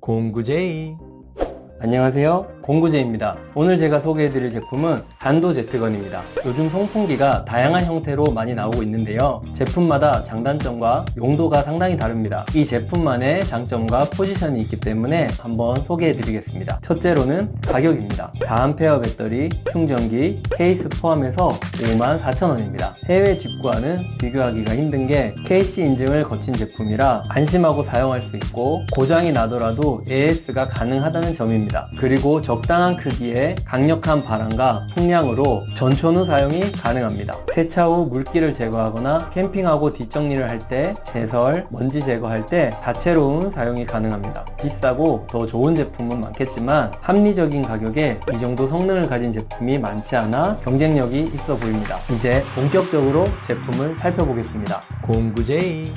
공구제이. 안녕하세요 공구제입니다. 오늘 제가 소개해드릴 제품은 단도 제트건입니다. 요즘 송풍기가 다양한 형태로 많이 나오고 있는데요. 제품마다 장단점과 용도가 상당히 다릅니다. 이 제품만의 장점과 포지션이 있기 때문에 한번 소개해드리겠습니다. 첫째로는 가격입니다. 4A 배터리, 충전기, 케이스 포함해서 54,000원입니다. 해외 직구와는 비교하기가 힘든 게 KC 인증을 거친 제품이라 안심하고 사용할 수 있고 고장이 나더라도 AS가 가능하다는 점입니다. 그리고 적당한 크기의 강력한 바람과 풍량으로 전촌 후 사용이 가능합니다. 세차 후 물기를 제거하거나 캠핑하고 뒷정리를 할 때 제설, 먼지 제거할 때 다채로운 사용이 가능합니다. 비싸고 더 좋은 제품은 많겠지만 합리적인 가격에 이 정도 성능을 가진 제품이 많지 않아 경쟁력이 있어 보입니다. 이제 본격적으로 제품을 살펴보겠습니다. 공구제이